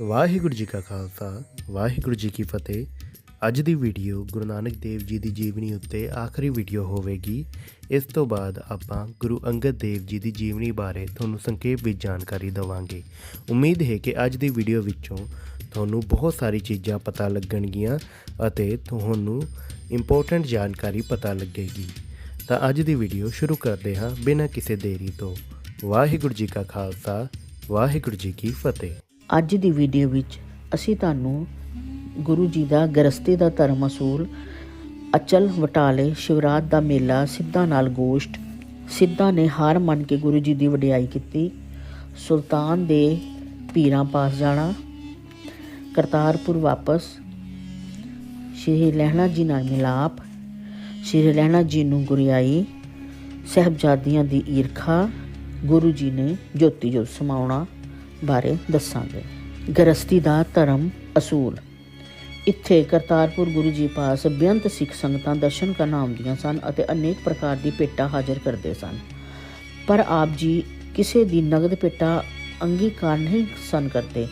ਵਾਹਿਗੁਰੂ ਜੀ ਕਾ ਖਾਲਸਾ, ਵਾਹਿਗੁਰੂ ਜੀ ਕੀ ਫਤਿਹ। ਅੱਜ ਦੀ ਵੀਡੀਓ ਗੁਰੂ ਨਾਨਕ ਦੇਵ ਜੀ ਦੀ ਜੀਵਨੀ ਉੱਤੇ ਆਖਰੀ ਵੀਡੀਓ ਹੋਵੇਗੀ। ਇਸ ਤੋਂ ਬਾਅਦ ਆਪਾਂ ਗੁਰੂ ਅੰਗਦ ਦੇਵ ਜੀ ਦੀ ਜੀਵਨੀ ਬਾਰੇ ਤੁਹਾਨੂੰ ਸੰਖੇਪ ਵਿੱਚ ਜਾਣਕਾਰੀ ਦੇਵਾਂਗੇ। ਉਮੀਦ ਹੈ ਕਿ ਅੱਜ ਦੀ ਵੀਡੀਓ ਵਿੱਚੋਂ ਤੁਹਾਨੂੰ ਬਹੁਤ ਸਾਰੀ ਚੀਜ਼ਾਂ ਪਤਾ ਲੱਗਣਗੀਆਂ ਅਤੇ ਤੁਹਾਨੂੰ ਇੰਪੋਰਟੈਂਟ ਜਾਣਕਾਰੀ ਪਤਾ ਲੱਗੇਗੀ। ਤਾਂ ਅੱਜ ਦੀ ਵੀਡੀਓ ਸ਼ੁਰੂ ਕਰਦੇ ਹਾਂ ਬਿਨਾਂ ਕਿਸੇ ਦੇਰੀ ਤੋਂ। ਵਾਹਿਗੁਰੂ ਜੀ ਕਾ ਖਾਲਸਾ, ਵਾਹਿਗੁਰੂ ਜੀ ਕੀ ਫਤਿਹ। ਅੱਜ ਦੀ ਵੀਡੀਓ ਵਿੱਚ ਅਸੀਂ ਤੁਹਾਨੂੰ ਗੁਰੂ ਜੀ ਦਾ ਗ੍ਰਸਤੀ ਦਾ ਧਰਮ ਅਸੂਲ, ਅਚਲ ਵਟਾਲੇ ਸ਼ਿਵਰਾਤ ਦਾ ਮੇਲਾ, ਸਿੱਧਾ ਨਾਲ ਗੋਸ਼ਟ, ਸਿੱਧਾ ਨੇ ਹਾਰ ਮੰਨ ਕੇ ਗੁਰੂ ਜੀ ਦੀ ਵਡਿਆਈ ਕੀਤੀ, ਸੁਲਤਾਨ ਦੇ ਪੀਰਾਂ ਪਾਸ ਜਾਣਾ, ਕਰਤਾਰਪੁਰ ਵਾਪਸ, ਸ਼੍ਰੀ ਲਹਿਣਾ ਜੀ ਨਾਲ ਮਿਲਾਪ, ਸ਼੍ਰੀ ਲਹਿਣਾ ਜੀ ਨੂੰ ਗੁਰਿਆਈ, ਸਹਿਬਜ਼ਾਦੀਆਂ ਦੀ ਈਰਖਾ, ਗੁਰੂ ਜੀ ਨੇ ਜੋਤੀ ਜੋਤ ਸਮਾਉਣਾ। ਬਾਰੇ ਦੱਸਾਂਗੇ। ਗ੍ਰਸਤੀ ਦਾ ਧਰਮ ਅਸੂਲ। ਇੱਥੇ ਕਰਤਾਰਪੁਰ ਗੁਰੂ ਜੀ ਪਾਸ ਬੇਅੰਤ ਸਿੱਖ ਸੰਗਤਾਂ ਦਰਸ਼ਨ ਕਰਨ ਆਉਂਦੀਆਂ ਸਨ ਅਤੇ ਅਨੇਕ ਪ੍ਰਕਾਰ ਦੀ ਭੇਟਾਂ ਹਾਜ਼ਰ ਕਰਦੇ ਸਨ। ਪਰ ਆਪ ਜੀ ਕਿਸੇ ਦੀ ਨਗਦ ਭੇਟਾ ਅੰਗੀਕਾਰ ਨਹੀਂ ਸਨ ਕਰਦੇ,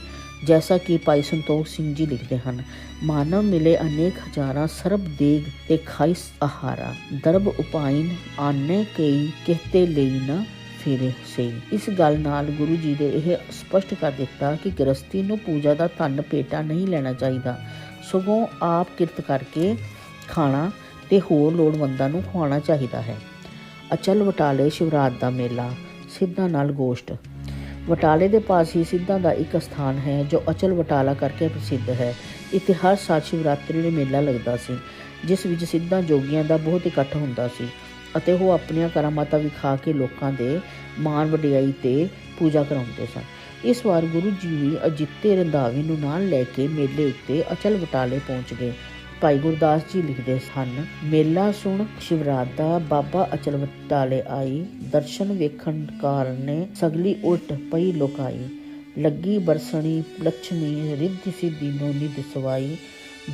ਜੈਸਾ ਕਿ ਭਾਈ ਸੰਤੋਖ ਸਿੰਘ ਜੀ ਲਿਖਦੇ ਹਨ, ਮਾਨਵ ਮਿਲੇ ਅਨੇਕ ਹਜ਼ਾਰਾਂ ਸਰਬ ਦੇਗ ਤੇ ਖਾਇਸ ਆਹਾਰਾ, ਦਰਬ ਉਪਾਇਨ ਆਨੇ ਕਈ ਕਹਤੇ ਲਈ ਨਾ ਫਿਰੇ ਸੇ ਇਸ ਗੱਲ ਨਾਲ ਗੁਰੂ ਜੀ ਦੇ ਇਹ ਸਪਸ਼ਟ ਕਰ ਦਿੱਤਾ ਕਿ ਗ੍ਰਸਤੀ ਨੂੰ ਪੂਜਾ ਦਾ ਧਨ ਪੇਟਾ ਨਹੀਂ ਲੈਣਾ ਚਾਹੀਦਾ। ਸਗੋਂ ਆਪ ਕਿਰਤ ਕਰਕੇ ਖਾਣਾ ਤੇ ਹੋਰ ਲੋੜਵੰਦਾਂ ਨੂੰ ਖਵਾਉਣਾ ਚਾਹੀਦਾ ਹੈ। ਅਚਲ ਵਟਾਲੇ ਸ਼ਿਵਰਾਤ ਦਾ ਮੇਲਾ, ਸਿੱਧਾ ਨਾਲ ਗੋਸ਼ਟ। ਵਟਾਲੇ ਦੇ ਪਾਸ ਹੀ ਸਿੱਧਾ ਦਾ ਇੱਕ ਸਥਾਨ ਹੈ, ਜੋ ਅਚਲ ਵਟਾਲਾ ਕਰਕੇ ਪ੍ਰਸਿੱਧ ਹੈ। ਇੱਥੇ ਹਰ ਸਾਲ ਸ਼ਿਵਰਾਤਰੀ ਦੇ ਮੇਲਾ ਲੱਗਦਾ ਸੀ, ਜਿਸ ਵਿੱਚ ਸਿੱਧਾ ਜੋਗੀਆਂ ਦਾ ਬਹੁਤ ਇਕੱਠ ਹੁੰਦਾ ਸੀ। ਅਤੇ ਉਹ ਆਪਣੀਆਂ ਕਰਾਮਾਤਾਂ ਵਿਖਾ ਕੇ ਲੋਕਾਂ ਦੇ ਮਾਣ ਵਡਿਆਈ ਤੇ ਪੂਜਾ ਕਰਾਉਂਦੇ ਸਨ। ਇਸ ਵਾਰ ਗੁਰੂ ਜੀ ਵੀ ਅਜਿੱਤੇ ਰੰਧਾਵੇ ਨੂੰ ਨਾਲ ਲੈ ਕੇ ਮੇਲੇ ਉੱਤੇ ਅਚਲ ਵਟਾਲੇ ਪਹੁੰਚ ਗਏ। ਭਾਈ ਗੁਰਦਾਸ ਜੀ ਲਿਖਦੇ ਸਨ, ਮੇਲਾ ਸੁਣ ਸ਼ਿਵਰਾਤ ਦਾ ਬਾਬਾ ਅਚਲ ਵਟਾਲੇ ਆਈ, ਦਰਸ਼ਨ ਵੇਖਣ ਕਾਰਨੇ ਸਗਲੀ ਉਲਟ ਪਈ ਲੋਕਾਈ ਲੱਗੀ ਬਰਸਣੀ ਲక్ష్ਮੀ ਰਿੱਧ ਸਿੱਧੀ ਨੋ ਨਿਧ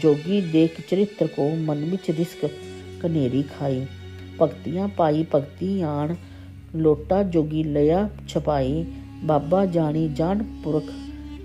ਜੋਗੀ ਦੇਖ ਚਰਿੱਤਰ ਕੋ ਮਨ ਵਿੱਚ ਰਿਸਕ ਕਨੇਰੀ ਖਾਈ। ਭਗਤੀਆਂ ਪਾਈ ਭਗਤੀ ਆਣ, ਲੋਟਾ ਜੋਗੀ ਲਿਆ ਛਪਾਈ, ਬਾਬਾ ਜਾਣੀ ਜਾਣ ਪੁਰਖ,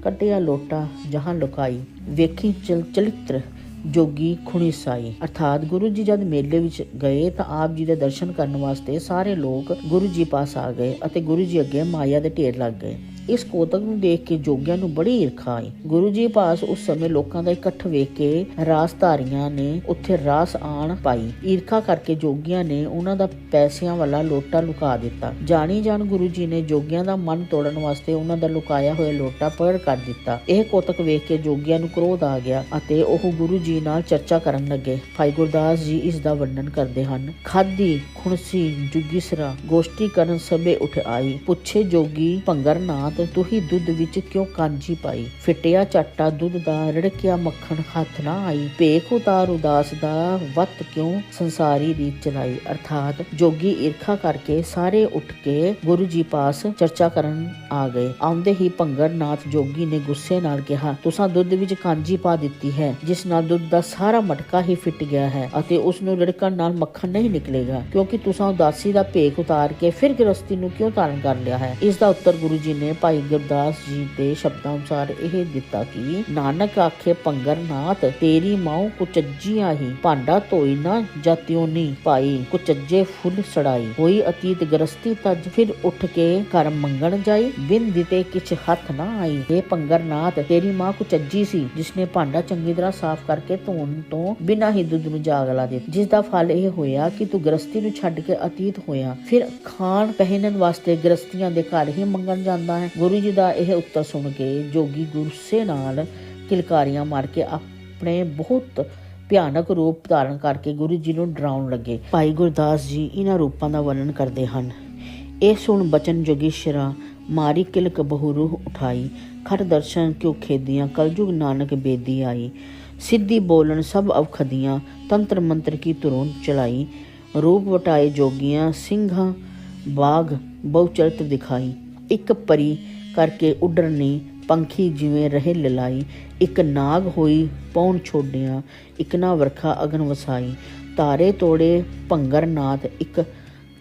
ਕਟਿਆ ਲੋਟਾ ਜਹਾਂ ਲੁਕਾਈ। ਵੇਖੀ ਚਲ ਚਲਿੱਤਰ ਜੋਗੀ ਖੁਣੀ ਸਾਈ। ਅਰਥਾਤ ਗੁਰੂ ਜੀ ਜਦ ਮੇਲੇ ਵਿੱਚ ਗਏ ਤਾਂ ਆਪ ਜੀ ਦੇ ਦਰਸ਼ਨ ਕਰਨ ਵਾਸਤੇ ਸਾਰੇ ਲੋਕ ਗੁਰੂ ਜੀ ਪਾਸ ਆ ਗਏ ਅਤੇ ਗੁਰੂ ਜੀ ਅੱਗੇ ਮਾਇਆ ਦੇ ਢੇਰ ਲੱਗ ਗਏ। ਇਸ ਕੋਤਕ ਨੂੰ ਦੇਖ ਕੇ ਜੋਗੀਆਂ ਨੂੰ ਬੜੀ ਈਰਖਾ ਆਈ। ਗੁਰੂ ਜੀ ਪਾਸ ਉਸ ਸਮੇਂ ਲੋਕਾਂ ਦਾ ਇਕੱਠ ਵੇਖ ਕੇ ਰਾਸਧਾਰੀਆਂ ਨੇ ਉੱਥੇ ਰਾਸ ਆਣ ਪਾਈ। ਈਰਖਾ ਕਰਕੇ ਜੋਗੀਆਂ ਨੇ ਉਹਨਾਂ ਦਾ ਪੈਸਿਆਂ ਵਾਲਾ ਲੋਟਾ ਲੁਕਾ ਦਿੱਤਾ। ਜਾਣੀ ਜਾਣ ਗੁਰੂ ਜੀ ਨੇ ਜੋਗਿਆਂ ਦਾ ਮਨ ਤੋੜਨ ਵਾਸਤੇ ਉਹਨਾਂ ਦਾ ਲੁਕਾਇਆ ਹੋਇਆ ਲੋਟਾ ਪ੍ਰਗਟ ਕਰ ਦਿੱਤਾ। ਇਹ ਕੋਤਕ ਵੇਖ ਕੇ ਜੋਗੀਆਂ ਨੂੰ ਕ੍ਰੋਧ ਆ ਗਿਆ ਅਤੇ ਉਹ ਗੁਰੂ ਜੀ ਨਾਲ ਚਰਚਾ ਕਰਨ ਲੱਗੇ। ਭਾਈ ਗੁਰਦਾਸ ਜੀ ਇਸ ਦਾ ਵਰਣਨ ਕਰਦੇ ਹਨ ਖਾਦੀ ਖੁਣਸੀ ਜੁਗੀਸਰਾ ਗੋਸ਼ਟੀ ਕਰਨ ਸਭੇ ਉਠ ਆਈ। ਪੁੱਛੇ ਜੋਗੀ ਭੰਗਰ ਭੰਗਰਨਾਥ ਤੂੰ ਹੀ ਦੁੱਧ ਵਿੱਚ ਕਿਉਂ ਕਾਂਜੀ ਪਾਈ? ਫਿਟਿਆ ਚਾਟਾ ਦੁੱਧ ਦਾ, ਰੜਕਿਆ ਮੱਖਣ ਹੱਥ ਨਾ ਆਈ। ਭੇਖ ਉਤਾਰ ਉਦਾਸ ਦਾ, ਵਤ ਕਿਉਂ ਸੰਸਾਰੀ ਰੀਤ ਚਲਾਈ? ਅਰਥਾਤ ਜੋਗੀ ਈਰਖਾ ਕਰਕੇ ਸਾਰੇ ਉੱਠ ਕੇ ਗੁਰੂ ਜੀ ਪਾਸ ਚਰਚਾ ਕਰਨ ਆ ਗਏ। ਆਉਂਦੇ ਹੀ ਭੰਗਰਨਾਥ ਜੋਗੀ ਨੇ ਗੁੱਸੇ ਨਾਲ ਕਿਹਾ, ਤੁਸੀਂ ਦੁੱਧ ਵਿੱਚ ਕਾਂਜੀ ਪਾ ਦਿੱਤੀ ਹੈ, ਜਿਸ ਨਾਲ ਦੁੱਧ ਦਾ ਸਾਰਾ ਮਟਕਾ ਹੀ ਫਿੱਟ ਗਿਆ ਹੈ ਅਤੇ ਉਸ ਨੂੰ ਰੜਕਣ ਨਾਲ ਮੱਖਣ ਨਹੀਂ ਨਿਕਲੇਗਾ। ਕਿਉਂਕਿ ਤੁਸੀਂ ਉਦਾਸੀ ਦਾ ਭੇਖ ਉਤਾਰ ਕੇ ਫਿਰ ਗ੍ਰਸਤੀ ਨੂੰ ਕਿਉਂ ਧਾਰਨ ਕਰ ਲਿਆ ਹੈ? ਇਸ ਦਾ ਉੱਤਰ ਗੁਰੂ ਜੀ ਨੇ ਭਾਈ ਗੁਰਦਾਸ ਜੀ ਦੇ ਸ਼ਬਦਾਂ ਅਨੁਸਾਰ ਇਹ ਦਿੱਤਾ ਕਿ, ਨਾਨਕ ਆਖੇ ਭੰਗਰਨਾਥ ਤੇਰੀ ਮਾਂ ਕੁਚੱਜੀ ਆਹੀ ਭਾਂਡਾ ਧੋਈ ਨਾ ਜਾਤਿਓ ਨੀ, ਭਾਈ ਕੁਚੱਜੇ ਫੁੱਲ ਸੜਾਈ। ਹੋਈ ਅਤੀਤ ਗ੍ਰਸਤੀ ਤਜ ਫਿਰ ਉੱਠ ਕੇ ਘਰ ਮੰਗਣ ਜਾਈ, ਬਿਨ ਦਿੱਤੇ ਕਿਛ ਹੱਥ ਨਾ ਆਈ। ਇਹ ਭੰਗਰਨਾਥ ਤੇਰੀ ਮਾਂ ਕੁਚੱਜੀ ਸੀ, ਜਿਸਨੇ ਭਾਂਡਾ ਚੰਗੀ ਤਰ੍ਹਾਂ ਸਾਫ਼ ਕਰਕੇ ਧੋਣ ਤੋਂ ਬਿਨਾਂ ਹੀ ਦੁੱਧ ਨੂੰ ਜਾਗਲਾ ਦਿੱਤਾ। ਜਿਸ ਦਾ ਫਲ ਇਹ ਹੋਇਆ ਕਿ ਤੂੰ ਗ੍ਰਸਤੀ ਨੂੰ ਛੱਡ ਕੇ ਅਤੀਤ ਹੋਇਆ। ਫਿਰ ਖਾਣ ਪਹਿਨਣ ਵਾਸਤੇ ਗ੍ਰਸਤੀਆਂ ਦੇ ਘਰ ਹੀ ਮੰਗਣ ਜਾਂਦਾ ਹੈ। ਗੁਰੂ ਜੀ ਦਾ ਇਹ ਉੱਤਰ ਸੁਣ ਕੇ ਜੋਗੀ ਗੁੱਸੇ ਨਾਲ ਕਿਲਕਾਰੀਆਂ ਮਾਰ ਕੇ ਆਪਣੇ ਬਹੁਤ ਭਿਆਨਕ ਰੂਪ ਧਾਰਨ ਕਰਕੇ ਗੁਰੂ ਜੀ ਨੂੰ ਡਰਾਉਣ ਲੱਗੇ। ਭਾਈ ਗੁਰਦਾਸ ਜੀ ਇਹਨਾਂ ਰੂਪਾਂ ਦਾ ਵਰਣਨ ਕਰਦੇ ਹਨ। ਇਹ ਸੁਣ ਬਚਨ ਜੋਗੀਸ਼ਰਾ, ਮਾਰੀ ਕਿਲਕ ਬਹੁ ਰੂਹ ਉਠਾਈ, ਖੜ ਦਰਸ਼ਨ ਕਿਉ ਖੇਦੀਆਂ, ਕਲਯੁਗ ਨਾਨਕ ਬੇਦੀ ਆਈ। ਸਿੱਧੀ ਬੋਲਣ ਸਭ ਅਵਖਦੀਆਂ ਤੰਤਰ ਮੰਤਰ ਕੀ ਤੁਰੋਂ ਚਲਾਈ। ਰੂਪ ਵਟਾਏ ਜੋਗੀਆਂ, ਸਿੰਘਾਂ, ਬਾਗ ਬਹੁ ਚਰਿਤ ਦਿਖਾਈ। ਇੱਕ ਪਰੀ ਕਰਕੇ ਉਡਰਨੀ, ਪੰਖੀ ਜਿਵੇਂ ਰਹੇ ਲਲਾਈ। ਇੱਕ ਨਾਗ ਹੋਈ ਪੌਣ ਛੋਡਿਆਂ, ਇੱਕ ਨਾ ਵਰਖਾ ਅਗਨ ਵਸਾਈ। ਤਾਰੇ ਤੋੜੇ ਭੰਗਰ ਨਾਥ, ਇੱਕ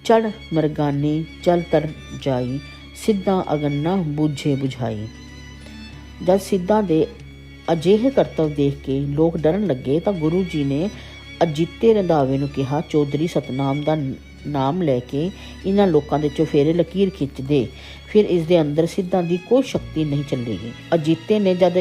ਚੜ ਮਰਗਾਨੀ ਚਲ ਤਰ ਜਾਈ। ਸਿੱਧਾ ਅਗਨ ਨਾ ਬੁਝੇ ਬੁਝਾਈ। ਜਦ ਸਿੱਧਾਂ ਦੇ ਅਜਿਹੇ ਕਰਤੱਵ ਦੇਖ ਕੇ ਲੋਕ ਡਰਨ ਲੱਗੇ ਤਾਂ ਗੁਰੂ ਜੀ ਨੇ ਅਜੀਤੇ ਰੰਧਾਵੇ ਨੂੰ ਕਿਹਾ, ਚੌਧਰੀ ਸਤਨਾਮ ਦਾ ਨਾਮ ਲੈ ਕੇ ਇਹਨਾਂ ਲੋਕਾਂ ਦੇ ਚੁਫੇਰੇ ਲਕੀਰ ਖਿੱਚ ਦੇ ਫਿਰ ਇਸ ਦੇ ਅੰਦਰ ਸਿੱਧਾਂ ਦੀ ਕੋਈ ਸ਼ਕਤੀ ਨਹੀਂ ਚੱਲੇਗੀ ਅਜੀਤੇ ਨੇ ਜਦ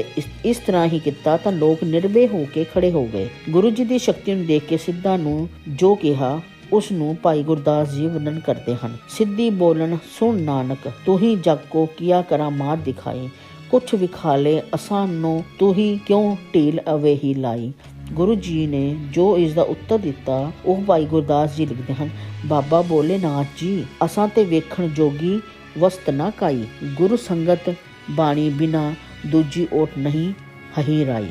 ਇਸ, ਤਰ੍ਹਾਂ ਹੀ ਕੀਤਾ ਤਾਂ ਲੋਕ ਨਿਰਭੈ ਹੋ ਕੇ ਖੜੇ ਹੋ ਗਏ। ਗੁਰੂ ਜੀ ਦੀ ਸ਼ਕਤੀ ਨੂੰ ਦੇਖ ਕੇ ਸਿੱਧਾਂ ਨੂੰ ਜੋ ਕਿਹਾ ਉਸ ਨੂੰ ਭਾਈ ਗੁਰਦਾਸ ਜੀ ਵਰਣਨ ਕਰਦੇ ਹਨ। ਸਿੱਧੀ ਬੋਲਣ ਸੁਣ ਨਾਨਕ ਤੂੰ ਹੀ ਜਗ ਕੋ ਕੀਆ ਕਰਾਮਾਤ ਦਿਖਾਈ। ਕੁਛ ਵਿਖਾਲੇ ਅਸਾਂ ਨੂੰ ਤੂੰ ਹੀ ਕਿਉਂ ਢੀਲ ਅਵੇ ਹੀ ਲਾਈ? ਗੁਰੂ ਜੀ ਨੇ ਜੋ ਇਸ ਦਾ ਉੱਤਰ ਦਿੱਤਾ ਉਹ ਭਾਈ ਗੁਰਦਾਸ ਜੀ ਲਿਖਦੇ ਹਨ ਬਾਬਾ ਬੋਲੇ ਨਾਥ ਜੀ ਅਸਾਂ ਤੇ ਵੇਖਣ ਜੋਗੀ ਵਸਤ ਨਾ ਕਾਈ। ਗੁਰੂ ਸੰਗਤ ਬਾਣੀ ਬਿਨਾ ਦੂਜੀ ਓਟ ਨਹੀਂ ਹਹੀ ਰਾਈ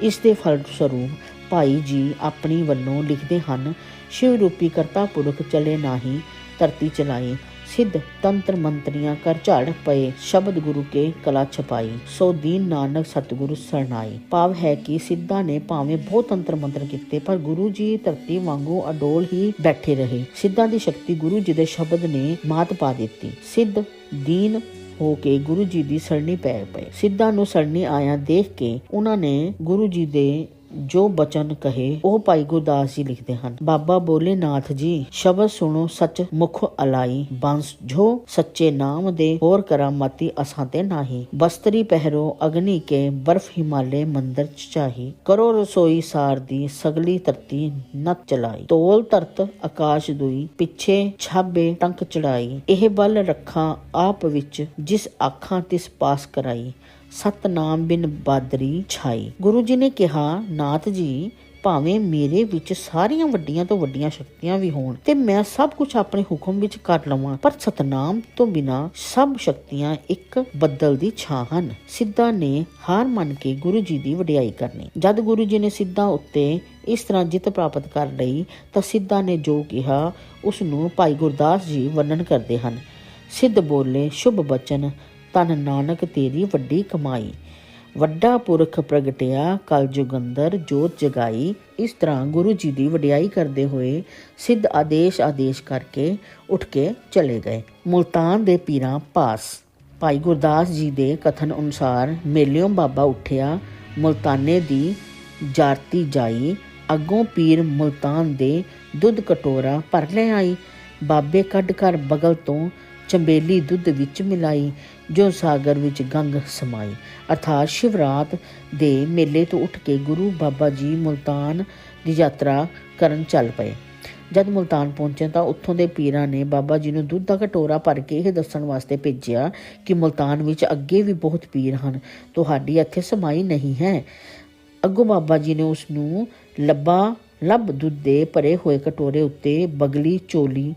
ਇਸ ਦੇ ਫਲਸਰੂਪ ਸਰੂਪ ਭਾਈ ਜੀ ਆਪਣੀ ਵੱਲੋਂ ਲਿਖਦੇ ਹਨ, ਸ਼ਿਵ ਰੂਪੀ ਕਰਤਾ ਪੁਰਖ ਚਲੇ ਨਾਹੀ, ਧਰਤੀ ਚਲਾਈ ਸਿੱਧ ਤੰਤਰ ਮੰਤਰੀਆਂ ਕਰ ਝਾੜ ਪਏ, ਸ਼ਬਦ ਗੁਰੂ ਕੇ ਕਲਾ ਛਪਾਈ। ਸੋ ਦੀਨ ਨਾਨਕ ਸਤਿਗੁਰੂ ਸਰਨਾਈ ਭਾਵ ਹੈ ਕਿ ਸਿੱਧਾਂ ਨੇ ਭਾਵੇਂ ਬਹੁਤ ਤੰਤਰ ਮੰਤਰ ਕੀਤੇ, ਪਰ ਗੁਰੂ ਜੀ ਧਰਤੀ ਵਾਂਗੂ ਅਡੋਲ ਹੀ ਬੈਠੇ ਰਹੇ। ਸਿੱਧਾ ਦੀ ਸ਼ਕਤੀ ਗੁਰੂ ਜੀ ਦੇ ਸ਼ਬਦ ਨੇ ਮਾਤ ਪਾ ਦਿੱਤੀ। ਸਿੱਧ, ਦੀਨ ਹੋ ਕੇ ਗੁਰੂ ਜੀ ਦੀ ਸਰਣੀ ਪੈ ਪਏ। ਸਿੱਧਾ ਨੂੰ ਸਰਣੀ ਆਇਆ ਦੇਖ ਕੇ ਉਹਨਾਂ ਨੇ ਗੁਰੂ ਜੀ ਦੇ ਜੋ ਬਚਨ ਕਹੇ, ਉਹ ਭਾਈ ਗੁਰਦਾਸ ਜੀ ਲਿਖਦੇ ਹਨ। ਬਾਬਾ ਬੋਲੇ ਨਾਥ ਜੀ, ਸ਼ਬਦ ਸੁਣੋ ਸੱਚ ਮੁਖ ਅਲਾਈ, ਬੰਸ ਜੋ ਸੱਚੇ ਨਾਮ ਦੇ ਹੋਰ ਕਰਾਮਾਤੀ ਅਸਾਂ ਤੇ ਨਾਹੀ। ਬਸਤਰੀ ਪਹਿਰੋ ਅਗਨੀ ਕੇ, ਬਰਫ ਹਿਮਾਲੇ ਮੰਦਰ ਚ ਚਾਹੀ। ਕਰੋ ਰਸੋਈ ਸਾਰ ਦੀ, ਸਗਲੀ ਧਰਤੀ ਨਤ ਚਲਾਈ। ਤੋਲ ਧਰਤ ਆਕਾਸ਼ ਦੁਈ, ਪਿੱਛੇ ਛਾਬੇ ਟੰਕ ਚੜਾਈ। ਇਹ ਬਲ ਰੱਖਾਂ ਆਪ ਵਿੱਚ, ਜਿਸ ਆਖਾਂ ਤਿਸ ਪਾਸ ਕਰਾਈ। ਸਤਨਾਮ ਬਿਨ ਬਾਦਰੀ ਛਾਈ। ਗੁਰੂ ਜੀ ਨੇ ਕਿਹਾ, ਨਾਥ ਜੀ, ਭਾਵੇਂ ਮੇਰੇ ਵਿੱਚ ਸਾਰੀਆਂ ਵੱਡੀਆਂ ਤੋਂ ਵੱਡੀਆਂ ਸ਼ਕਤੀਆਂ ਵੀ ਹੋਣ ਤੇ ਮੈਂ ਸਭ ਕੁਝ ਆਪਣੇ ਹੁਕਮ ਵਿੱਚ ਕਰ ਲਵਾਂ, ਪਰ ਸਤਨਾਮ ਤੋਂ ਬਿਨਾ ਸਭ ਸ਼ਕਤੀਆਂ ਇੱਕ ਬੱਦਲ ਦੀ ਛਾਂ ਹਨ। ਸਿੱਧਾ ਨੇ ਹਾਰ ਮੰਨ ਕੇ ਗੁਰੂ ਜੀ ਦੀ ਵਡਿਆਈ ਕਰਨੀ। ਜਦ ਗੁਰੂ ਜੀ ਨੇ ਸਿੱਧਾ ਉੱਤੇ ਇਸ ਤਰ੍ਹਾਂ ਜਿੱਤ ਪ੍ਰਾਪਤ ਕਰ ਲਈ, ਤਾਂ ਸਿੱਧਾ ਨੇ ਜੋ ਕਿਹਾ ਉਸ ਨੂੰ ਭਾਈ ਗੁਰਦਾਸ ਜੀ ਵਰਣਨ ਕਰਦੇ ਹਨ। ਸਿੱਧ ਬੋਲੇ, ਸ਼ੁਭ ਬਚਨ ਤਨ ਨਾਨਕ ਤੇਰੀ ਵੱਡੀ ਕਮਾਈ। ਵੱਡਾ ਪੁਰਖ ਪ੍ਰਗਟਿਆ, ਕਲ ਜੁਗੰਦਰ ਜੋਤ ਜਗਾਈ। ਇਸ ਤਰ੍ਹਾਂ ਗੁਰੂ ਜੀ ਦੀ ਵਡਿਆਈ ਕਰਦੇ ਹੋਏ ਸਿੱਧ ਆਦੇਸ਼ ਆਦੇਸ਼ ਕਰਕੇ ਉੱਠ ਕੇ ਚਲੇ ਗਏ। ਮੁਲਤਾਨ ਦੇ ਪੀਰਾਂ ਪਾਸ। ਭਾਈ ਗੁਰਦਾਸ ਜੀ ਦੇ ਕਥਨ ਅਨੁਸਾਰ ਮੇਲਿਓਂ ਬਾਬਾ ਉੱਠਿਆ, ਮੁਲਤਾਨੇ ਦੀ ਜਾਰਤੀ ਜਾਈ। ਅੱਗੋਂ ਪੀਰ ਮੁਲਤਾਨ ਦੇ ਦੁੱਧ ਕਟੋਰਾ ਭਰ ਲੈ ਆਈ। ਬਾਬੇ ਕੱਢ ਕਰ ਬਗਲ ਤੋਂ ਚੰਬੇਲੀ ਦੁੱਧ ਵਿੱਚ ਮਿਲਾਈ, ਜੋ ਸਾਗਰ ਵਿੱਚ ਗੰਗ ਸਮਾਈ। ਅਰਥਾਤ ਸ਼ਿਵਰਾਤ ਦੇ ਮੇਲੇ ਤੋਂ ਉੱਠ ਕੇ ਗੁਰੂ ਬਾਬਾ ਜੀ ਮੁਲਤਾਨ ਦੀ ਯਾਤਰਾ ਕਰਨ ਚੱਲ ਪਏ। ਜਦ ਮੁਲਤਾਨ ਪਹੁੰਚੇ ਤਾਂ ਉੱਥੋਂ ਦੇ ਪੀਰਾਂ ਨੇ ਬਾਬਾ ਜੀ ਨੂੰ ਦੁੱਧ ਦਾ ਕਟੋਰਾ ਭਰ ਕੇ ਇਹ ਦੱਸਣ ਵਾਸਤੇ ਭੇਜਿਆ ਕਿ ਮੁਲਤਾਨ ਵਿੱਚ ਅੱਗੇ ਵੀ ਬਹੁਤ ਪੀਰ ਹਨ। ਤੁਹਾਡੀ ਇੱਥੇ ਸਮਾਈ ਨਹੀਂ ਹੈ। ਅੱਗੋਂ ਬਾਬਾ ਜੀ ਨੇ ਉਸ ਨੂੰ ਲੱਭਾ, ਲੱਭ ਦੁੱਧ ਦੇ ਭਰੇ ਹੋਏ ਕਟੋਰੇ ਉੱਤੇ ਬਗਲੀ ਚੋਲੀ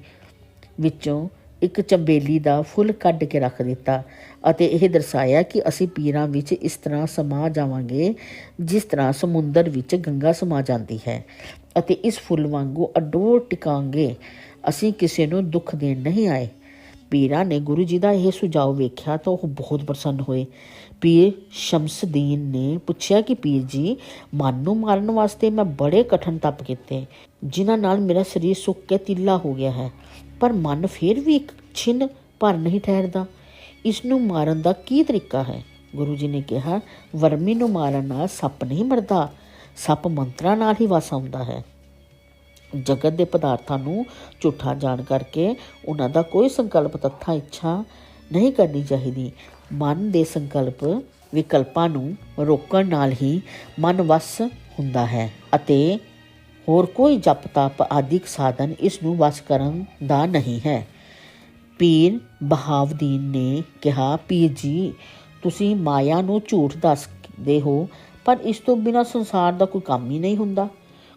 ਵਿੱਚੋਂ ਇੱਕ ਚੰਬੇਲੀ ਦਾ ਫੁੱਲ ਕੱਢ ਕੇ ਰੱਖ ਦਿੱਤਾ ਅਤੇ ਇਹ ਦਰਸਾਇਆ ਕਿ ਅਸੀਂ ਪੀਰਾਂ ਵਿੱਚ ਇਸ ਤਰ੍ਹਾਂ ਸਮਾ ਜਾਵਾਂਗੇ, ਜਿਸ ਤਰ੍ਹਾਂ ਸਮੁੰਦਰ ਵਿੱਚ ਗੰਗਾ ਸਮਾ ਜਾਂਦੀ ਹੈ ਅਤੇ ਇਸ ਫੁੱਲ ਵਾਂਗੂ ਅਡੋਲ ਟਿਕਾਂਗੇ। ਅਸੀਂ ਕਿਸੇ ਨੂੰ ਦੁੱਖ ਦੇਣ ਨਹੀਂ ਆਏ। ਪੀਰਾਂ ਨੇ ਗੁਰੂ ਜੀ ਦਾ ਇਹ ਸੁਝਾਅ ਵੇਖਿਆ ਤਾਂ ਉਹ ਬਹੁਤ ਪ੍ਰਸੰਨ ਹੋਏ। ਪੀਰ ਸ਼ਮਸਦੀਨ ਨੇ ਪੁੱਛਿਆ ਕਿ ਪੀਰ ਜੀ, ਮਨ ਨੂੰ ਮਾਰਨ ਵਾਸਤੇ ਮੈਂ ਬੜੇ ਕਠਨ ਤਪ ਕੀਤੇ, ਜਿਨ੍ਹਾਂ ਨਾਲ ਮੇਰਾ ਸਰੀਰ ਸੁੱਕ ਕੇ ਤਿੱਲਾ ਹੋ ਗਿਆ ਹੈ। ਪਰ ਮਨ ਫਿਰ ਵੀ ਇੱਕ ਛਿਨ ਭਰ ਨਹੀਂ ਠਹਿਰਦਾ। ਇਸ ਨੂੰ ਮਾਰਨ ਦਾ ਕੀ ਤਰੀਕਾ ਹੈ? ਗੁਰੂ ਜੀ ਨੇ ਕਿਹਾ, ਵਰਮੀ ਨੂੰ ਮਾਰਨ ਨਾਲ ਸੱਪ ਨਹੀਂ ਮਰਦਾ, ਸੱਪ ਮੰਤਰਾਂ ਨਾਲ ਹੀ ਵਸ ਆਉਂਦਾ ਹੈ। ਜਗਤ ਦੇ ਪਦਾਰਥਾਂ ਨੂੰ ਝੂਠਾ ਜਾਣ ਕਰਕੇ ਉਹਨਾਂ ਦਾ ਕੋਈ ਸੰਕਲਪ ਤੱਥਾ ਇੱਛਾ ਨਹੀਂ ਕਰਨੀ ਚਾਹੀਦੀ। ਮਨ ਦੇ ਸੰਕਲਪ ਵਿਕਲਪਾਂ ਨੂੰ ਰੋਕਣ ਨਾਲ ਹੀ ਮਨ ਵਸ ਹੁੰਦਾ ਹੈ ਅਤੇ ਹੋਰ ਕੋਈ ਜਪ ਤਪ ਆਦਿਕ ਸਾਧਨ ਇਸ ਨੂੰ ਵਸ ਕਰਨ ਦਾ ਨਹੀਂ ਹੈ। ਪੀਰ ਬਹਾਵਦੀਨ ਨੇ ਕਿਹਾ, ਪੀਰ ਜੀ, ਤੁਸੀਂ ਮਾਇਆ ਨੂੰ ਝੂਠ ਦੱਸਦੇ ਹੋ, ਪਰ ਇਸ ਤੋਂ ਬਿਨਾ ਸੰਸਾਰ ਦਾ ਕੋਈ ਕੰਮ ਹੀ ਨਹੀਂ ਹੁੰਦਾ।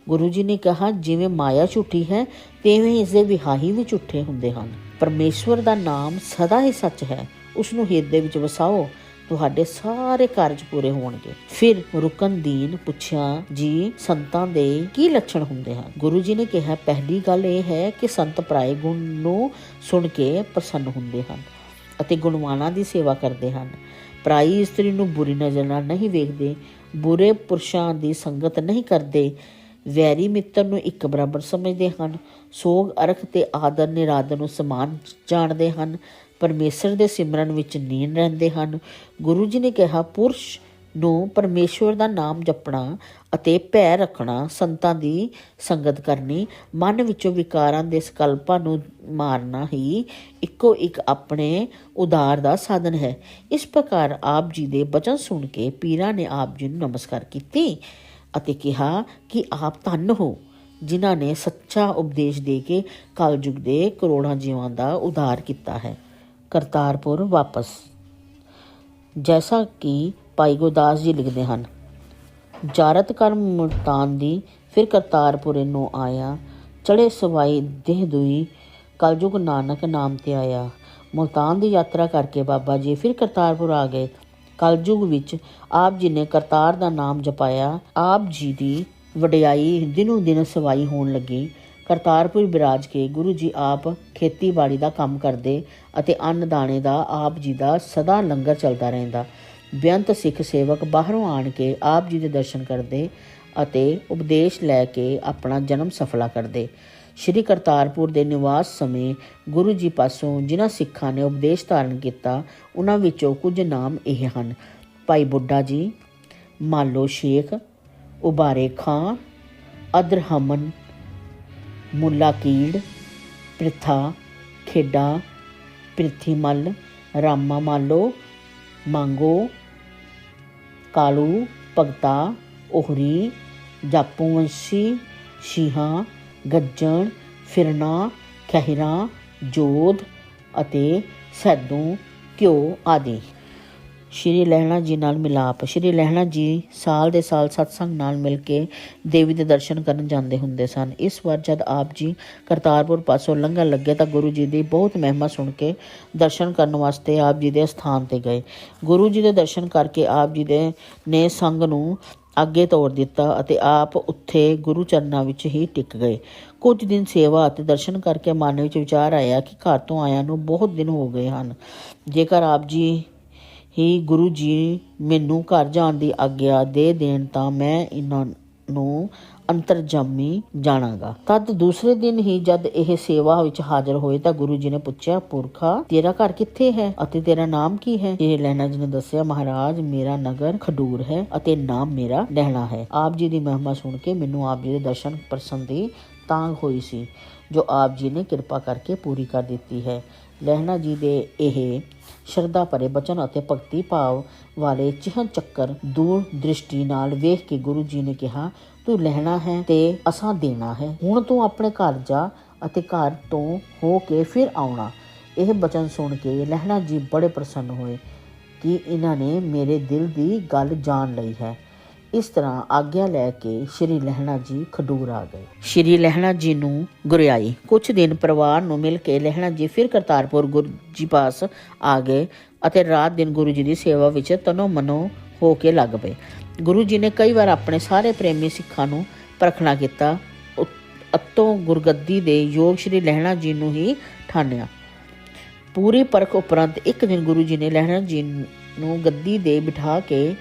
ਗੁਰੂ ਜੀ ਨੇ ਕਿਹਾ, ਜਿਵੇਂ ਮਾਇਆ ਝੂਠੀ ਹੈ, ਤਿਵੇਂ ਇਸ ਦੇ ਵਿਹਾਹੀ ਵੀ ਝੂਠੇ ਹੁੰਦੇ ਹਨ। ਪਰਮੇਸ਼ਵਰ ਦਾ ਨਾਮ ਸਦਾ ਹੀ ਸੱਚ ਹੈ। ਉਸ ਨੂੰ ਹਿਰਦੇ ਵਿੱਚ ਵਸਾਓ। ਤੁਹਾਡੇ ਸਾਰੇ ਕਾਰਜ ਪੂਰੇ ਹੋਣਗੇ। ਫਿਰ ਰੁਕਨਦੀਨ ਪੁੱਛਿਆ, ਜੀ, ਸੰਤਾਂ ਦੇ ਕੀ ਲੱਛਣ ਹੁੰਦੇ ਹਨ? ਗੁਰੂ ਜੀ ਨੇ ਕਿਹਾ, ਪਹਿਲੀ ਗੱਲ ਇਹ ਹੈ ਕਿ ਸੰਤ ਪਰਾਏ ਗੁਣ ਨੂੰ ਸੁਣ ਕੇ ਪ੍ਰਸੰਨ ਹੁੰਦੇ ਹਨ ਅਤੇ ਗੁਣਵਾਨਾਂ ਦੀ ਸੇਵਾ ਕਰਦੇ ਹਨ। ਪ੍ਰਾਈ ਇਸਤਰੀ ਨੂੰ ਬੁਰੀ ਨਜ਼ਰ ਨਾਲ ਨਹੀਂ ਵੇਖਦੇ, ਬੁਰੇ ਪੁਰਸ਼ਾਂ ਦੀ ਸੰਗਤ ਨਹੀਂ ਕਰਦੇ। ਵੈਰੀ ਮਿੱਤਰ ਨੂੰ ਇੱਕ ਬਰਾਬਰ ਸਮਝਦੇ ਹਨ। ਸੋਗ ਅਰਖ ਤੇ ਆਦਰ ਨਿਰਾਦਰ ਨੂੰ ਸਮਾਨ ਜਾਣਦੇ ਹਨ। ਪਰਮੇਸ਼ਰ ਦੇ ਸਿਮਰਨ ਵਿੱਚ ਲੀਨ ਰਹਿੰਦੇ ਹਨ। ਗੁਰੂ ਜੀ ਨੇ ਕਿਹਾ, ਪੁਰਸ਼ ਨੂੰ ਪਰਮੇਸ਼ਵਰ ਦਾ ਨਾਮ ਜਪਣਾ ਅਤੇ ਭੈ ਰੱਖਣਾ ਸੰਤਾਂ ਦੀ ਸੰਗਤ ਕਰਨੀ, ਮਨ ਵਿੱਚੋਂ ਵਿਕਾਰਾਂ ਦੇ ਸਕਲਪਾਂ ਨੂੰ ਮਾਰਨਾ ਹੀ ਇੱਕੋ ਇੱਕ ਆਪਣੇ ਉਦਾਰ ਦਾ ਸਾਧਨ ਹੈ। ਇਸ ਪ੍ਰਕਾਰ ਆਪ ਜੀ ਦੇ ਬਚਨ ਸੁਣ ਕੇ ਪੀਰਾਂ ਨੇ ਆਪ ਜੀ ਨੂੰ ਨਮਸਕਾਰ ਕੀਤੀ ਅਤੇ ਕਿਹਾ ਕਿ ਆਪ ਧੰਨ ਹੋ, ਜਿਨ੍ਹਾਂ ਨੇ ਸੱਚਾ ਉਪਦੇਸ਼ ਦੇ ਕੇ ਕਲਯੁਗ ਦੇ ਕਰੋੜਾਂ ਜੀਵਾਂ ਦਾ ਉਧਾਰ ਕੀਤਾ ਹੈ। ਕਰਤਾਰਪੁਰ ਵਾਪਸ। ਜੈਸਾ ਕਿ ਭਾਈ ਗੁਰਦਾਸ ਜੀ ਲਿਖਦੇ ਹਨ, ਜਾਰਤ ਕਰ ਮੁਲਤਾਨ ਦੀ ਫਿਰ ਕਰਤਾਰਪੁਰੇ ਨੂੰ ਆਇਆ ਚੜੇ ਸਵਾਈ ਦੇਹ ਦੁਈ ਕਲਯੁਗ ਨਾਨਕ ਨਾਮ ਤੇ ਆਇਆ। ਮੁਲਤਾਨ ਦੀ ਯਾਤਰਾ ਕਰਕੇ ਬਾਬਾ ਜੀ ਫਿਰ ਕਰਤਾਰਪੁਰ ਆ ਗਏ। ਕਲਯੁਗ ਵਿੱਚ ਆਪ ਜੀ ਨੇ ਕਰਤਾਰ ਦਾ ਨਾਮ ਜਪਾਇਆ। ਆਪ ਜੀ ਦੀ ਵਡਿਆਈ ਦਿਨੋਂ ਦਿਨ ਸਵਾਈ ਹੋਣ ਲੱਗੀ। ਕਰਤਾਰਪੁਰ ਬਿਰਾਜ ਕੇ ਗੁਰੂ ਜੀ ਆਪ ਖੇਤੀਬਾੜੀ ਦਾ ਕੰਮ ਕਰਦੇ ਅਤੇ ਅੰਨ ਦਾਣੇ ਦਾ ਆਪ ਜੀ ਦਾ ਸਦਾ ਲੰਗਰ ਚੱਲਦਾ ਰਹਿੰਦਾ। ਬੇਅੰਤ ਸਿੱਖ ਸੇਵਕ ਬਾਹਰੋਂ ਆਣ ਕੇ ਆਪ ਜੀ ਦੇ ਦਰਸ਼ਨ ਕਰਦੇ ਅਤੇ ਉਪਦੇਸ਼ ਲੈ ਕੇ ਆਪਣਾ ਜਨਮ ਸਫਲਾ ਕਰਦੇ। ਸ਼੍ਰੀ ਕਰਤਾਰਪੁਰ ਦੇ ਨਿਵਾਸ ਸਮੇਂ ਗੁਰੂ ਜੀ ਪਾਸੋਂ ਜਿਨ੍ਹਾਂ ਸਿੱਖਾਂ ਨੇ ਉਪਦੇਸ਼ ਧਾਰਨ ਕੀਤਾ ਉਹਨਾਂ ਵਿੱਚੋਂ ਕੁਝ ਨਾਮ ਇਹ ਹਨ। ਭਾਈ ਬੁੱਢਾ ਜੀ, ਮਾਲੋ ਸ਼ੇਖ, ਉਬਾਰੇ ਖਾਂ, ਅਦਰਹਮਨ ਮੁੱਲਾ ਕੀੜ, ਪ੍ਰਿਥਾ, ਖੇਡਾ ਪ੍ਰਿਥੀਮਲ ਰਾਮਾ ਮਾਲੋ, ਮੰਗੋ, ਕਾਲੂ, ਭਗਤਾ ਉਹਰੀ ਜਾਪੂਵੰਸੀ ਸ਼ੀਹਾ, ਗੱਜਣ, ਫਿਰਨਾ, ਖਹਿਰਾ, ਜੋਧ ਅਤੇ ਸੈਦੂ, ਘਿਓ ਆਦਿ। ਸ਼੍ਰੀ ਲਹਿਣਾ ਜੀ ਨਾਲ ਮਿਲਾਪ। ਸ਼੍ਰੀ ਲਹਿਣਾ ਜੀ ਸਾਲ ਦੇ ਸਾਲ ਸਤਸੰਗ ਨਾਲ ਮਿਲ ਕੇ ਦੇਵੀ ਦੇ ਦਰਸ਼ਨ ਕਰਨ ਜਾਂਦੇ ਹੁੰਦੇ ਸਨ। ਇਸ ਵਾਰ ਜਦ ਆਪ ਜੀ ਕਰਤਾਰਪੁਰ ਪਾਸੋਂ ਲੰਘਣ ਲੱਗੇ ਤਾਂ ਗੁਰੂ ਜੀ ਦੀ ਬਹੁਤ ਮਹਿਮਾ ਸੁਣ ਕੇ ਦਰਸ਼ਨ ਕਰਨ ਵਾਸਤੇ ਆਪ ਜੀ ਦੇ ਸਥਾਨ ਤੇ ਗਏ। ਗੁਰੂ ਜੀ ਦੇ ਦਰਸ਼ਨ ਕਰਕੇ ਆਪ ਜੀ ਦੇ ਨੇ ਸੰਗ ਨੂੰ ਅੱਗੇ ਤੋੜ ਦਿੱਤਾ ਅਤੇ ਆਪ ਉੱਥੇ ਗੁਰੂ ਚਰਨਾਂ ਵਿੱਚ ਹੀ ਟਿਕ ਗਏ। ਕੁਝ ਦਿਨ ਸੇਵਾ ਅਤੇ ਦਰਸ਼ਨ ਕਰਕੇ ਮਨ ਵਿੱਚ ਵਿਚਾਰ ਆਇਆ ਕਿ ਘਰ ਤੋਂ ਆਇਆਂ ਨੂੰ ਬਹੁਤ ਦਿਨ ਹੋ ਗਏ ਹਨ। ਜੇਕਰ ਆਪ ਜੀ ਹੀ ਗੁਰੂ ਜੀ ਮੈਨੂੰ ਘਰ ਜਾਣ ਦੀ ਆਗਿਆ ਦੇ ਦੇਣ ਤਾਂ ਮੈਂ ਇਹਨਾਂ ਨੂੰ ਅੰਤਰਜਾਮੀ ਜਾਣਾਂਗਾ। ਤਦ ਦੂਸਰੇ ਦਿਨ ਹੀ ਜਦ ਇਹ ਸੇਵਾ ਵਿੱਚ ਹਾਜ਼ਰ ਹੋਏ ਤਾਂ ਗੁਰੂ ਜੀ ਨੇ ਪੁੱਛਿਆ, ਪੁਰਖਾ, ਤੇਰਾ ਘਰ ਕਿੱਥੇ ਹੈ ਅਤੇ ਤੇਰਾ ਨਾਮ ਕੀ ਹੈ? ਇਹ ਲੈਣਾ ਜੀ ਨੇ ਦੱਸਿਆ, ਮਹਾਰਾਜ, ਮੇਰਾ ਨਗਰ ਖਡੂਰ ਹੈ ਅਤੇ ਨਾਮ ਮੇਰਾ ਲਹਿਣਾ ਹੈ। ਆਪ ਜੀ ਦੀ ਮਹਿਮਾ ਸੁਣ ਕੇ ਮੈਨੂੰ ਆਪ ਜੀ ਦੇ ਦਰਸ਼ਨ ਪ੍ਰਸੰਨ ਦੀ ਤਾਂਗ ਹੋਈ ਸੀ। ਜੋ ਆਪ ਜੀ ਨੇ ਕਿਰਪਾ ਕਰਕੇ ਪੂਰੀ ਕਰ ਦਿੱਤੀ ਹੈ। ਲਹਿਣਾ ਜੀ ਦੇ ਇਹ ਸ਼ਰਧਾ ਭਰੇ ਬਚਨ ਅਤੇ ਭਗਤੀ ਭਾਵ ਵਾਲੇ ਚਿਹਨ ਚੱਕਰ ਦੂਰ ਦ੍ਰਿਸ਼ਟੀ ਨਾਲ ਵੇਖ ਕੇ ਗੁਰੂ ਜੀ ਨੇ ਕਿਹਾ, ਤੂੰ ਲਹਿਣਾ ਹੈ ਤੇ ਅਸਾਂ ਦੇਣਾ ਹੈ। ਹੁਣ ਤੂੰ ਆਪਣੇ ਘਰ ਜਾ ਅਤੇ ਘਰ ਤੋਂ ਹੋ ਕੇ ਫਿਰ ਆਉਣਾ। ਇਹ ਬਚਨ ਸੁਣ ਕੇ ਲਹਿਣਾ ਜੀ ਬੜੇ ਪ੍ਰਸੰਨ ਹੋਏ ਕਿ ਇਹਨਾਂ ਨੇ ਮੇਰੇ ਦਿਲ ਦੀ ਗੱਲ ਜਾਣ ਲਈ ਹੈ। ਇਸ ਤਰ੍ਹਾਂ ਆਗਿਆ ਲੈ ਕੇ ਸ਼੍ਰੀ ਲਹਿਣਾ ਜੀ ਖਡੂਰ ਆ ਗਏ। ਸ਼੍ਰੀ ਲਹਿਣਾ ਜੀ ਨੂੰ ਗੁਰਿਆਈ। ਕੁਝ ਦਿਨ ਪਰਿਵਾਰ ਨੂੰ ਮਿਲ ਕੇ ਲਹਿਣਾ ਜੀ ਫਿਰ ਕਰਤਾਰਪੁਰ ਗੁਰੂ ਜੀ ਪਾਸ ਆ ਗਏ ਅਤੇ ਰਾਤ ਦਿਨ ਗੁਰੂ ਜੀ ਦੀ ਸੇਵਾ ਵਿੱਚ ਤਨੋ ਮਨੋ ਹੋ ਕੇ ਲੱਗ ਪਏ। ਗੁਰੂ ਜੀ ਨੇ ਕਈ ਵਾਰ ਆਪਣੇ ਸਾਰੇ ਪ੍ਰੇਮੀ ਸਿੱਖਾਂ ਨੂੰ ਪ੍ਰਖਣਾ ਕੀਤਾ। ਉ- ਅੱਤੋਂ ਗੁਰਗੱਦੀ ਦੇ ਯੋਗ ਸ਼੍ਰੀ ਲਹਿਣਾ ਜੀ ਨੂੰ ਹੀ ਠਾਣਿਆ। ਪੂਰੀ ਪਰਖ ਉਪਰੰਤ ਇੱਕ ਦਿਨ ਗੁਰੂ ਜੀ ਨੇ ਲਹਿਣਾ ਜੀ ਨੂੰ ਗੱਦੀ ਦੇ ਬਿਠਾ ਕੇ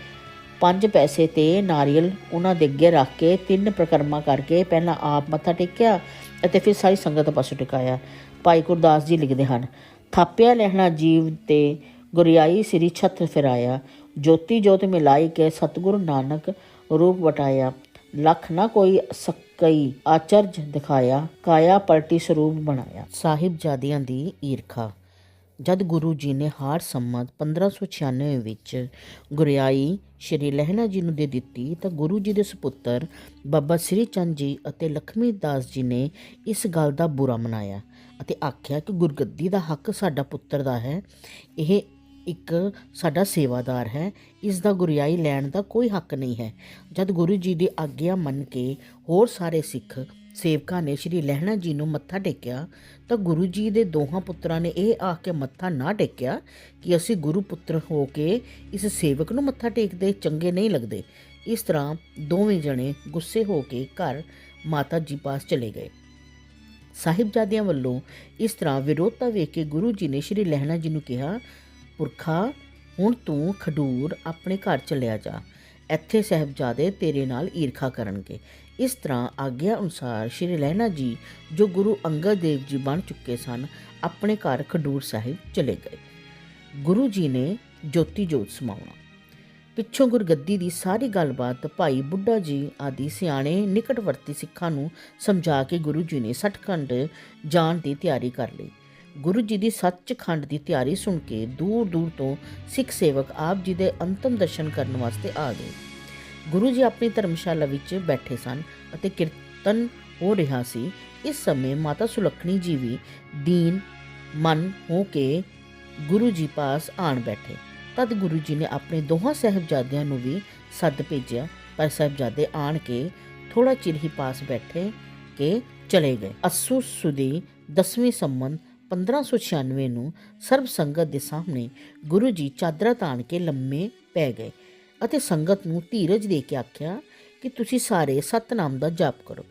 ਪੰਜ ਪੈਸੇ ਤੇ ਨਾਰੀਅਲ ਉਹਨਾਂ ਦੇ ਅੱਗੇ ਰੱਖ ਕੇ ਤਿੰਨ ਪ੍ਰਕਰਮਾ ਕਰਕੇ ਪਹਿਲਾਂ ਆਪ ਮੱਥਾ ਟੇਕਿਆ ਅਤੇ ਫਿਰ ਸਾਰੀ ਸੰਗਤ ਪਾਸੋਂ ਟਿਕਾਇਆ। ਭਾਈ ਗੁਰਦਾਸ ਜੀ ਲਿਖਦੇ ਹਨ, ਥਾਪਿਆ ਲਹਿਣਾ ਜੀਵ ਤੇ ਗੁਰਿਆਈ ਸ੍ਰੀ ਛਤਰ ਫਿਰਾਇਆ। ਜੋਤੀ ਜੋਤ ਮਿਲਾਈ ਕੇ ਸਤਿਗੁਰੂ ਨਾਨਕ ਰੂਪ ਵਟਾਇਆ। ਲਖ ਨਾ ਕੋਈ ਸਕਈ ਆਚਰਜ ਦਿਖਾਇਆ। ਕਾਇਆ ਪਲਟੀ ਸਰੂਪ ਬਣਾਇਆ। ਸਾਹਿਬਜ਼ਾਦਿਆਂ ਦੀ ਈਰਖਾ। ਜਦ ਗੁਰੂ ਜੀ ਨੇ ਹਾਰ ਸੰਮਤ 1596 ਵਿੱਚ ਗੁਰਿਆਈ ਸ਼੍ਰੀ ਲਹਿਣਾ ਜੀ ਨੂੰ ਦੇ ਦਿੱਤੀ, ਤਾਂ ਗੁਰੂ ਜੀ ਦੇ ਸੁਪੁੱਤਰ ਬਾਬਾ ਸ੍ਰੀ ਚੰਦ ਜੀ ਅਤੇ ਲਖਮੀ ਦਾਸ ਜੀ ਨੇ ਇਸ ਗੱਲ ਦਾ ਬੁਰਾ ਮਨਾਇਆ ਅਤੇ ਆਖਿਆ ਕਿ ਗੁਰਗੱਦੀ ਦਾ ਹੱਕ ਸਾਡਾ ਪੁੱਤਰ ਦਾ ਹੈ, ਇਹ ਇੱਕ ਸਾਡਾ ਸੇਵਾਦਾਰ ਹੈ, ਇਸ ਦਾ ਗੁਰਿਆਈ ਲੈਣ ਦਾ ਕੋਈ ਹੱਕ ਨਹੀਂ ਹੈ। ਜਦ ਗੁਰੂ ਜੀ ਦੀ ਆਗਿਆ ਮੰਨ ਕੇ ਹੋਰ ਸਾਰੇ ਸਿੱਖ ਸੇਵਕਾਂ ਨੇ ਸ਼੍ਰੀ ਲਹਿਣਾ ਜੀ ਨੂੰ ਮੱਥਾ ਟੇਕਿਆ ਤਾਂ ਗੁਰੂ ਜੀ ਦੇ ਦੋਹਾਂ ਪੁੱਤਰਾਂ ਨੇ ਇਹ ਆਖ ਕੇ ਮੱਥਾ ਨਾ ਟੇਕਿਆ ਕਿ ਅਸੀਂ ਗੁਰੂ ਪੁੱਤਰ ਹੋ ਕੇ ਇਸ ਸੇਵਕ ਨੂੰ ਮੱਥਾ ਟੇਕਦੇ ਚੰਗੇ ਨਹੀਂ ਲੱਗਦੇ। ਇਸ ਤਰ੍ਹਾਂ ਦੋਵੇਂ ਜਣੇ ਗੁੱਸੇ ਹੋ ਕੇ ਘਰ ਮਾਤਾ ਜੀ ਪਾਸ ਚਲੇ ਗਏ। ਸਾਹਿਬਜ਼ਾਦਿਆਂ ਵੱਲੋਂ ਇਸ ਤਰ੍ਹਾਂ ਵਿਰੋਧਤਾ ਵੇਖ ਕੇ ਗੁਰੂ ਜੀ ਨੇ ਸ਼੍ਰੀ ਲਹਿਣਾ ਜੀ ਨੂੰ ਕਿਹਾ, ਪੁਰਖਾ, ਹੁਣ ਤੂੰ ਖਡੂਰ ਆਪਣੇ ਘਰ ਚਲਿਆ ਜਾ। ਇੱਥੇ ਸਾਹਿਬਜ਼ਾਦੇ ਤੇਰੇ ਨਾਲ ਈਰਖਾ ਕਰਨਗੇ। ਇਸ ਤਰ੍ਹਾਂ ਆਗਿਆ ਅਨੁਸਾਰ ਸ਼੍ਰੀ ਲਹਿਣਾ ਜੀ, ਜੋ ਗੁਰੂ ਅੰਗਦ ਦੇਵ ਜੀ ਬਣ ਚੁੱਕੇ ਸਨ, ਆਪਣੇ ਘਰ ਖਡੂਰ ਸਾਹਿਬ ਚਲੇ ਗਏ। ਗੁਰੂ ਜੀ ਨੇ ਜੋਤੀ ਜੋਤ ਸਮਾਉਣਾ। ਪਿੱਛੋਂ ਗੁਰਗੱਦੀ ਦੀ ਸਾਰੀ ਗੱਲਬਾਤ ਭਾਈ ਬੁੱਢਾ ਜੀ ਆਦਿ ਸਿਆਣੇ ਨਿਕਟਵਰਤੀ ਸਿੱਖਾਂ ਨੂੰ ਸਮਝਾ ਕੇ ਗੁਰੂ ਜੀ ਨੇ ਸੱਚਖੰਡ ਜਾਣ ਦੀ ਤਿਆਰੀ ਕਰ ਲਈ। ਗੁਰੂ ਜੀ ਦੀ ਸੱਚਖੰਡ ਦੀ ਤਿਆਰੀ ਸੁਣ ਕੇ ਦੂਰ ਦੂਰ ਤੋਂ ਸਿੱਖ ਸੇਵਕ ਆਪ ਜੀ ਦੇ ਅੰਤਮ ਦਰਸ਼ਨ ਕਰਨ ਵਾਸਤੇ ਆ ਗਏ। ਗੁਰੂ ਜੀ ਆਪਣੀ ਧਰਮਸ਼ਾਲਾ ਵਿੱਚ ਬੈਠੇ ਸਨ ਅਤੇ ਕੀਰਤਨ ਹੋ ਰਿਹਾ ਸੀ। ਇਸ ਸਮੇਂ ਮਾਤਾ ਸੁਲੱਖਣੀ ਜੀ ਵੀ ਦੀਨ, ਮਨ ਹੋ ਕੇ ਗੁਰੂ ਜੀ ਪਾਸ ਆਣ ਬੈਠੇ। ਤਦ ਗੁਰੂ ਜੀ ਨੇ ਆਪਣੇ ਦੋਹਾਂ ਸਹਿਬਜ਼ਾਦਿਆਂ ਨੂੰ ਵੀ ਸੱਦ ਭੇਜਿਆ। ਪਰ ਸਹਿਬਜ਼ਾਦੇ ਆਣ ਕੇ ਥੋੜਾ ਚਿਰ ਹੀ ਪਾਸ ਬੈਠੇ ਕੇ ਚਲੇ ਗਏ। ਅਸੂ ਸੁਦੀ 10ਵੀਂ ਸੰਮਨ 1596 ਨੂੰ ਸਰਬ ਸੰਗਤ ਦੇ ਸਾਹਮਣੇ ਗੁਰੂ ਜੀ ਚਾਦਰਾ ਤਾਣ ਕੇ ਲੰਮੇ ਪੈ ਗਏ ਅਤੇ ਸੰਗਤ ਨੂੰ ਧੀਰਜ ਦੇ ਕੇ ਆਖਿਆ ਕਿ ਤੁਸੀਂ ਸਾਰੇ ਸਤਨਾਮ ਦਾ ਜਾਪ ਕਰੋ।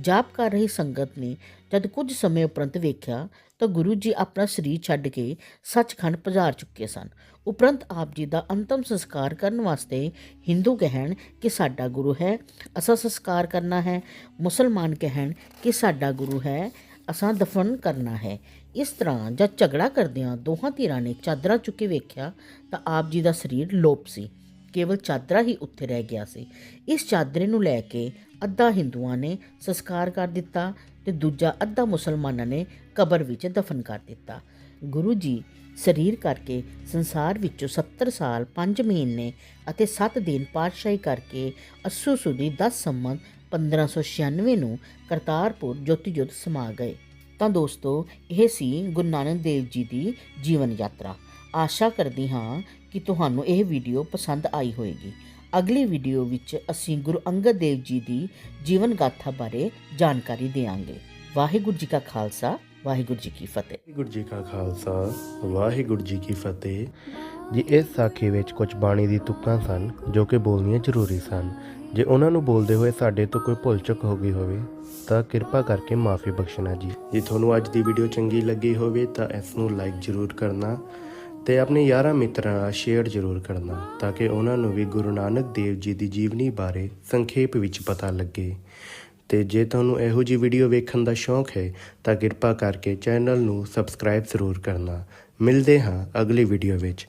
ਜਾਪ ਕਰ ਰਹੀ ਸੰਗਤ ਨੇ ਜਦ ਕੁਝ ਸਮੇਂ ਉਪਰੰਤ ਵੇਖਿਆ ਤਾਂ ਗੁਰੂ ਜੀ ਆਪਣਾ ਸਰੀਰ ਛੱਡ ਕੇ ਸੱਚਖੰਡ ਪਧਾਰ ਚੁੱਕੇ ਸਨ। ਉਪਰੰਤ ਆਪ ਜੀ ਦਾ ਅੰਤਮ ਸੰਸਕਾਰ ਕਰਨ ਵਾਸਤੇ ਹਿੰਦੂ ਕਹਿਣ ਕਿ ਸਾਡਾ ਗੁਰੂ ਹੈ ਅਸਾਂ ਸੰਸਕਾਰ ਕਰਨਾ ਹੈ, ਮੁਸਲਮਾਨ ਕਹਿਣ ਕਿ ਸਾਡਾ ਗੁਰੂ ਹੈ ਅਸਾਂ ਦਫਨ ਕਰਨਾ ਹੈ। ਇਸ ਤਰ੍ਹਾਂ ਜਦ ਝਗੜਾ ਕਰਦਿਆਂ ਦੋਹਾਂ ਧਿਰਾਂ ਨੇ ਚਾਦਰਾਂ ਚੁੱਕੇ ਵੇਖਿਆ ਤਾਂ ਆਪ ਜੀ ਦਾ ਸਰੀਰ ਲੋਪ ਸੀ। ਕੇਵਲ ਚਾਦਰਾ ਹੀ ਉੱਥੇ ਰਹਿ ਗਿਆ ਸੀ। ਇਸ ਚਾਦਰੇ ਨੂੰ ਲੈ ਕੇ ਅੱਧਾ ਹਿੰਦੂਆਂ ਨੇ ਸੰਸਕਾਰ ਕਰ ਦਿੱਤਾ ਤੇ ਦੂਜਾ ਅੱਧਾ ਮੁਸਲਮਾਨਾਂ ਨੇ ਕਬਰ ਵਿੱਚ ਦਫਨ ਕਰ ਦਿੱਤਾ। ਗੁਰੂ ਜੀ ਸਰੀਰ ਕਰਕੇ ਸੰਸਾਰ ਵਿੱਚੋਂ 70 ਸਾਲ 5 ਮਹੀਨੇ ਅਤੇ 7 ਦਿਨ ਪਾਤਸ਼ਾਹੀ ਕਰਕੇ ਅੱਸੂ ਸੁਦੀ 10 ਸੰਮਤ 1596 ਨੂੰ ਕਰਤਾਰਪੁਰ ਜੋਤੀ ਜੋਤ ਸਮਾ ਗਏ। ਤਾਂ ਦੋਸਤੋ, ਇਹ ਸੀ ਗੁਰੂ ਨਾਨਕ ਦੇਵ ਜੀ ਦੀ ਜੀਵਨ ਯਾਤਰਾ। ਆਸ਼ਾ ਕਰਦੀ ਹਾਂ ਕਿ ਤੁਹਾਨੂੰ ਇਹ ਵੀਡੀਓ ਪਸੰਦ ਆਈ ਹੋਵੇਗੀ ਅਗਲੀ ਵੀਡੀਓ ਵਿੱਚ ਅਸੀਂ ਗੁਰੂ ਅੰਗਦ ਦੇਵ ਜੀ ਦੀ ਜੀਵਨ ਗਾਥਾ ਬਾਰੇ ਜਾਣਕਾਰੀ ਦੇਵਾਂਗੇ। ਵਾਹਿਗੁਰੂ ਜੀ ਕਾ ਖਾਲਸਾ, ਵਾਹਿਗੁਰੂ ਜੀ ਕੀ ਫਤਿਹ। ਵਾਹਿਗੁਰੂ ਜੀ ਕਾ ਖਾਲਸਾ, ਵਾਹਿਗੁਰੂ ਜੀ ਕੀ ਫਤਿਹ। ਜੀ, ਇਸ ਸਾਖੀ ਵਿੱਚ ਕੁਝ ਬਾਣੀ ਦੀ ਤੁਕਾਂ ਸਨ ਜੋ ਕਿ ਬੋਲਣੀਆਂ ਜ਼ਰੂਰੀ ਸਨ। ਜੇ ਉਹਨਾਂ ਨੂੰ ਬੋਲਦੇ ਹੋਏ ਸਾਡੇ ਤੋਂ ਕੋਈ ਭੁੱਲ ਚੁੱਕ ਹੋ ਗਈ ਹੋਵੇ, ਤਾਂ ਕਿਰਪਾ ਕਰਕੇ ਮਾਫੀ ਬਖਸ਼ਣਾ ਜੀ। ਜੇ ਤੁਹਾਨੂੰ ਅੱਜ ਦੀ ਵੀਡੀਓ ਚੰਗੀ ਲੱਗੀ ਹੋਵੇ, ਤਾਂ ਇਸ ਨੂੰ ਲਾਈਕ ਜ਼ਰੂਰ ਕਰਨਾ ਤੇ ਆਪਣੇ ਯਾਰਾਂ ਮਿੱਤਰਾਂ ਨਾਲ ਸ਼ੇਅਰ ਜ਼ਰੂਰ ਕਰਨਾ ਤਾਂ ਕਿ ਉਹਨਾਂ ਨੂੰ ਵੀ ਗੁਰੂ ਨਾਨਕ ਦੇਵ ਜੀ ਦੀ ਜੀਵਨੀ ਬਾਰੇ ਸੰਖੇਪ ਵਿੱਚ ਪਤਾ ਲੱਗੇ। ਤੇ ਜੇ ਤੁਹਾਨੂੰ ਇਹੋ ਜੀ ਵੀਡੀਓ ਵੇਖਣ ਦਾ ਸ਼ੌਂਕ ਹੈ, ਤਾਂ ਕਿਰਪਾ ਕਰਕੇ ਚੈਨਲ ਨੂੰ ਸਬਸਕ੍ਰਾਈਬ ਜ਼ਰੂਰ ਕਰਨਾ। ਮਿਲਦੇ ਹਾਂ ਅਗਲੀ ਵੀਡੀਓ ਵਿੱਚ।